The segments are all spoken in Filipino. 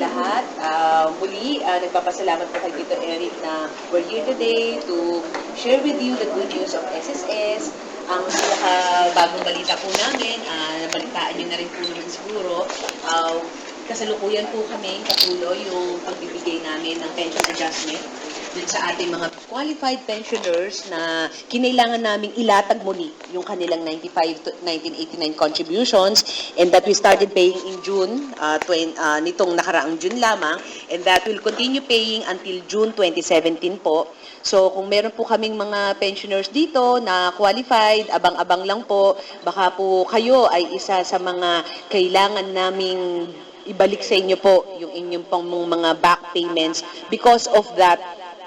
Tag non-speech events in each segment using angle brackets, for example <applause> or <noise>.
lahat. Ah, muli, ah, nagpapasalamat po kay Tito Eric na we're here today to share with you the good news of SSS. Ang pinaka bagong balita po namin, ah, nabalitaan nyo na rin po naman siguro, ah, kasalukuyan po kami patuloy yung pagbibigay namin ng pension adjustment dun sa ating mga qualified pensioners na kinailangan naming ilatag muli yung kanilang 95 to 1989 contributions and that we started paying in June uh, twen- uh, nitong nakaraang June lamang and that will continue paying until June 2017 po. So kung meron po kaming mga pensioners dito na qualified, abang-abang lang po, baka po kayo ay isa sa mga kailangan naming ibalik sa inyo po yung inyong pang mga back payments because of that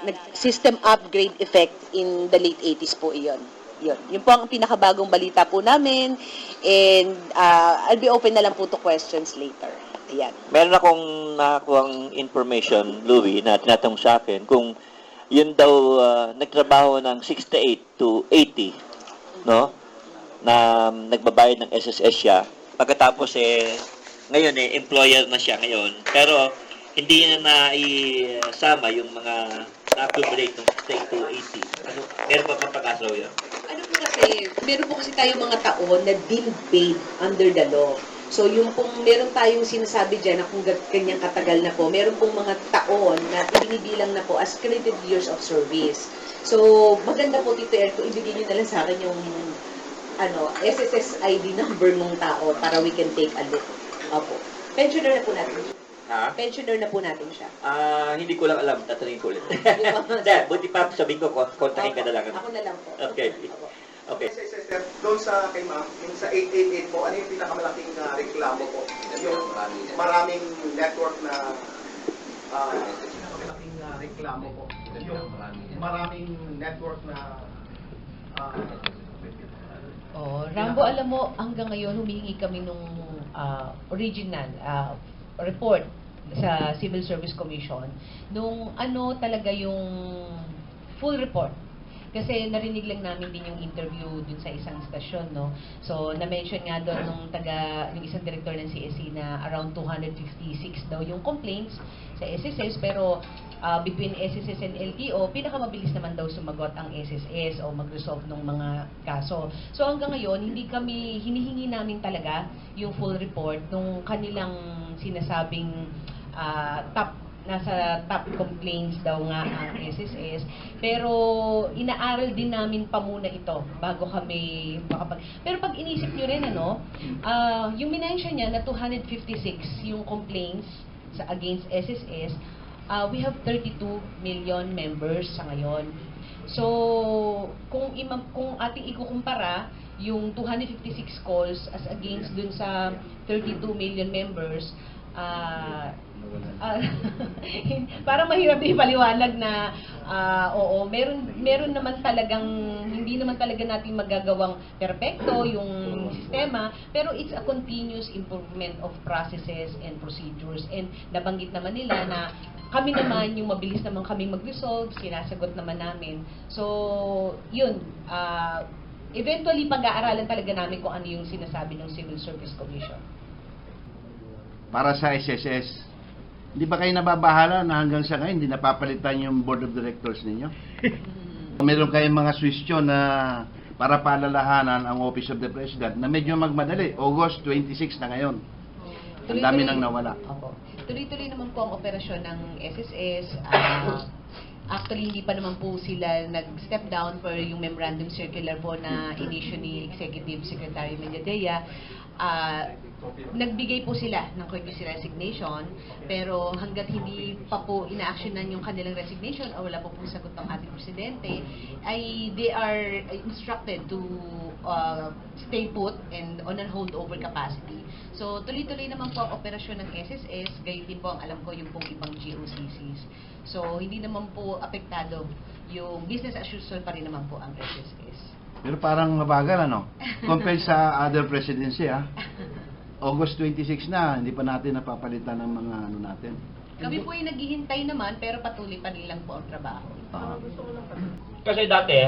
nag system upgrade effect in the late 80s po iyon. Yun. Yun po ang pinakabagong balita po namin and uh, I'll be open na lang po to questions later. Ayan. Meron akong nakakuhang information, Louie, na tinatanong sa akin kung yun daw ah, nagtrabaho ng 68 to 80, no? Na um, nagbabayad ng SSS siya. Pagkatapos eh, ngayon eh, employer na siya ngayon. Pero hindi na naisama yung mga na-accumulate ng 68 to 80. Ano, meron pa pang pag-asa yun? Ano po kasi, meron po kasi tayong mga taon na deemed paid under the law. So yung pong meron tayong sinasabi dyan na kung ga- kanyang katagal na po, meron pong mga taon na ibinibilang na po as credited years of service. So maganda po Tito Erko, ibigay niyo na lang sa akin yung ano, SSS ID number mong tao para we can take a look. Opo. Pensioner na po natin. Ha? Pensioner na po natin siya. Ah, hindi ko lang alam. Tatanungin ko ulit. <laughs> Hindi, buti pa sabihin ko, kontakin ka na lang. Ako na lang po. Okay. Opo. Okay. Sir, sir, sir, doon sa kay ma'am, yung sa 888 po, ano yung pinakamalaking uh, reklamo po? Yung maraming network na uh, pinakamalaking uh, reklamo po. Yung maraming network na uh, Oh, Rambo, alam mo, hanggang ngayon humihingi kami nung ah, original ah, report sa Civil Service Commission nung ano talaga yung full report. Kasi narinig lang namin din yung interview dun sa isang stasyon, no? So, na-mention nga doon nung taga, yung isang director ng CSC na around 256 daw yung complaints sa SSS, pero ah, between SSS and LTO, pinakamabilis naman daw sumagot ang SSS o mag-resolve ng mga kaso. So hanggang ngayon, hindi kami, hinihingi namin talaga yung full report nung kanilang sinasabing ah, top nasa top complaints daw nga ang SSS. Pero inaaral din namin pa muna ito bago kami makapag... Pero pag inisip nyo rin, ano, ah, yung minensyon niya na 256 yung complaints sa against SSS, ah, we have 32 million members sa ngayon. So, kung ima, kung ating ikukumpara yung 256 calls as against dun sa 32 million members, ah ah, <laughs> parang mahirap ipaliwanag na ah, oo, meron meron naman talagang hindi naman talaga natin magagawang perpekto yung sistema, pero it's a continuous improvement of processes and procedures. And nabanggit naman nila na kami naman yung mabilis naman kami mag-resolve, sinasagot naman namin. So, yun, ah, eventually pag-aaralan talaga namin kung ano yung sinasabi ng Civil Service Commission. Para sa SSS. Hindi ba kayo nababahala na hanggang sa ngayon hindi napapalitan yung board of directors ninyo? <laughs> Meron kayong mga question na para paalalahanan ang Office of the President na medyo magmadali. August 26 na ngayon. Ang dami nang nawala. Opo. Tuloy-tuloy naman po ang operasyon ng SSS. Ah, actually, hindi pa naman po sila nag-step down for yung memorandum circular po na in-issue ni Executive Secretary Mediadea. Ah, nagbigay po sila ng courtesy resignation, pero hanggat hindi pa po ina-actionan yung kanilang resignation o wala po pong sagot ng ating presidente, ay they are instructed to uh, stay put and on a holdover capacity. So, tuloy-tuloy naman po ang operasyon ng SSS, gayon din po ang alam ko yung pong ibang GOCCs. So, hindi naman po apektado yung business as usual pa rin naman po ang SSS. Pero parang mabagal ano? <laughs> Compared sa other presidency ah. August 26 na, hindi pa natin napapalitan ng mga ano natin. Kami po ay naghihintay naman, pero patuloy pa rin lang po ang trabaho. Ah. Kasi dati,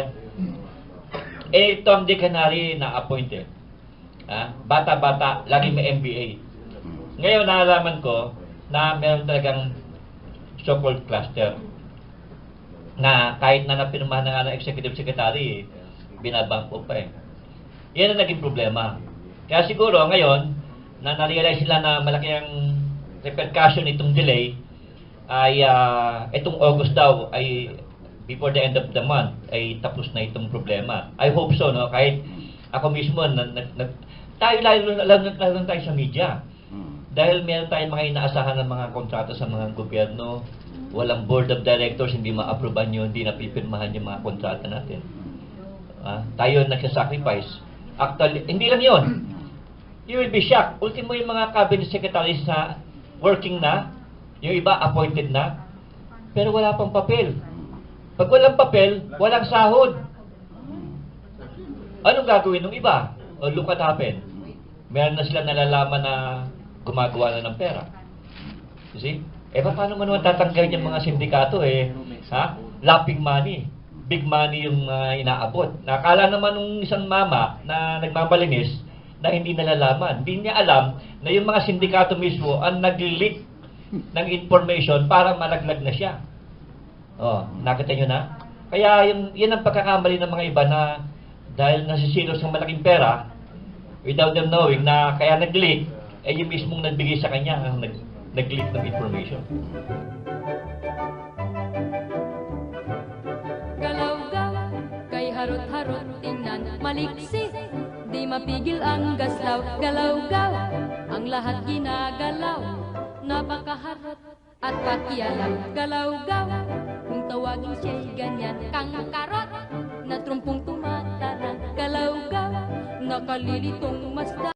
Eh, Tom Dick and Harry na appointed. Ah, bata-bata, lagi may MBA. Ngayon naalaman ko na meron talagang so-called cluster na kahit na napirmahan na nga ng executive secretary, binabangko pa eh. Yan ang naging problema. Kaya siguro ngayon, na na-realize sila na malaki ang repercussion itong delay, ay ah, itong August daw ay before the end of the month ay tapos na itong problema. I hope so, no? Kahit ako mismo, na, na, na, tayo lalo, lalo, lalo tayo sa media. Hmm. Dahil meron tayong mga inaasahan ng mga kontrata sa mga gobyerno, walang board of directors, hindi ma-approvean yun, hindi napipirmahan yung mga kontrata natin. Ah, tayo nagsasacrifice. Actually, hindi lang yun. You will be shocked. Ultimo yung mga cabinet secretaries na working na, yung iba appointed na, pero wala pang papel. Pag walang papel, walang sahod. Anong gagawin ng iba? O look at happen. Meron na sila nalalaman na gumagawa na ng pera. You see? Eh, pa- paano mo naman tatanggalin yung mga sindikato eh? Ha? Lapping money. Big money yung uh, inaabot. Nakala naman nung isang mama na nagmamalinis na hindi nalalaman. Hindi niya alam na yung mga sindikato mismo ang nag-leak ng information para malaglag na siya. Oh, nakita nyo na? Kaya yung, yun ang pagkakamali ng mga iba na dahil nasisilos ng malaking pera, without them knowing na kaya nag-leak, eh yung mismong nagbigay sa kanya ang nag, nag-leak ng information. Harot-harot tingnan maliksi. Di mapigil ang gaslaw, galaw-gaw Ang lahat ginagalaw, napakaharot at pakialam Galaw-gaw, kung tawagin siya'y ganyan Kang karot, na trumpong tumatarang Galaw-gaw, nakalilitong masda